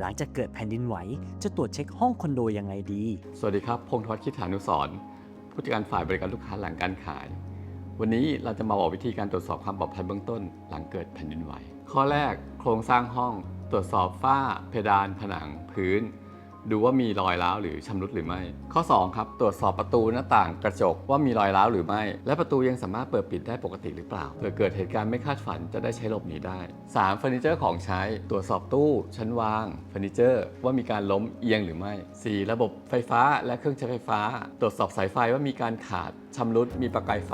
หลังจากเกิดแผ่นดินไหว จะตรวจเช็คห้องคอนโดยังไงดี สวัสดีครับ พงษ์ธวัชคิดฐานุสรณ์ผู้จัดการฝ่ายบริการลูกค้าหลังการขาย วันนี้เราจะมาบอกวิธีการตรวจสอบความปลอดภัยเบื้องต้น หลังเกิดแผ่นดินไหว ข้อแรก โครงสร้างห้อง ตรวจสอบฝ้า เพดาน ผนัง พื้น ดูว่ามีรอยร้าวหรือชำรุดหรือไม่ ข้อ 2 ครับ ตรวจสอบประตูหน้าต่างกระจกว่ามีรอยร้าวหรือไม่ และประตูยังสามารถเปิดปิดได้ปกติหรือเปล่าเผื่อเกิดเหตุการณ์ไม่คาดฝันจะได้ใช้หลบหนีได้ 3. เฟอร์นิเจอร์ของใช้ ตรวจสอบตู้ ชั้นวางเฟอร์นิเจอร์ว่ามีการล้มเอียงหรือไม่ 4. ระบบไฟฟ้าและเครื่องใช้ไฟฟ้า ตรวจสอบสายไฟว่ามีการขาดชำรุดมีประกายไฟ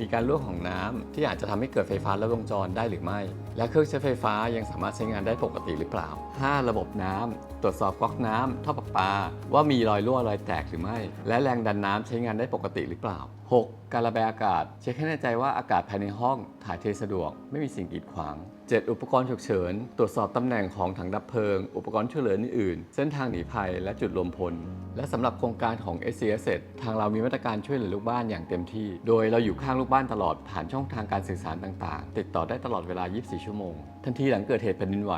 มีการรั่วของน้ำที่อาจจะทำให้เกิดไฟฟ้าลัดวงจรได้หรือไม่ และเครื่องใช้ไฟฟ้ายังสามารถใช้งานได้ปกติหรือเปล่า 5. ระบบน้ำตรวจสอบก๊อกน้ำท่อประปา ว่ามีรอยรั่วรอยแตกหรือไม่ และแรงดันน้ำใช้งานได้ปกติหรือเปล่า 6. การระบายอากาศ เช็คให้แน่ใจว่าอากาศภายในห้องถ่ายเทสะดวก ไม่มีสิ่งกีดขวาง 7. อุปกรณ์ฉุกเฉิน ตรวจสอบตำแหน่งของถังดับเพลิง อุปกรณ์ช่วยเหลืออื่นๆเส้นทางหนีภัย และจุดรวมพล และสำหรับโครงการของ s c s ทางเรามีมาตรการช่วยเหลือลูกบ้านอย่างเต็มที่ โดยเราอยู่ข้างลูกบ้านตลอดผ่านช่องทางการสื่อสารต่างๆ ติดต่อได้ตลอดเวลา 24 ชั่วโมง ทันทีหลังเกิดเหตุแผ่นดินไหว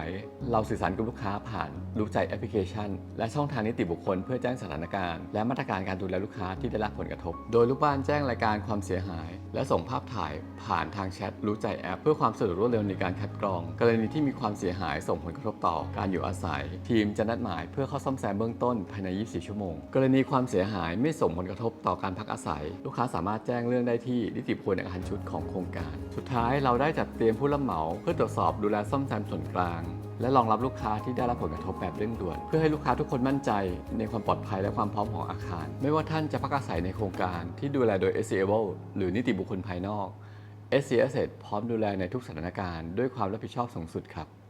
เราสื่อสารกับลูกค้าผ่านรู้ใจแอปพลิเคชัน และช่องทางนิติบุคคลเพื่อแจ้งสถานการณ์ และมาตรการการดูแลลูกค้าที่ได้รับผลกระทบ โดยลูกบ้านแจ้งรายการความเสียหาย และส่งภาพถ่ายผ่านทางแชทรู้ใจแอป เพื่อความสะดวกรวดเร็วในการคัดกรอง กรณีที่มีความเสียหายส่งผลกระทบต่อการอยู่อาศัย ทีมจะนัดหมายเพื่อเข้าซ่อมแซมเบื้องต้นภายใน 24 ชั่วโมง กรณีความเสียหายไม่ส่งผลกระทบต่อการพักอาศัย ลูกค้าสามารถแจ้งเรื่องได้ที่นิติบุคคลอาคารชุดของโครงการ สุดท้ายเราได้จัดเตรียมผู้รับเหมา เพื่อตรวจสอบดูแลซ่อมแซมส่วนกลาง และรองรับลูกค้าที่ได้รับผลกระทบแบบเร่งด่วน เพื่อให้ลูกค้าทุกคนมั่นใจในความปลอดภัยและความพร้อมของอาคาร ไม่ว่าท่านจะพักอาศัยในโครงการที่ดูแลโดย s c a b l e หรือนิติบุคคลภายนอก s c Asset พร้อมดูแลในทุกสถานการณ์ด้วยความรับผิดชอบสูงสุดครับ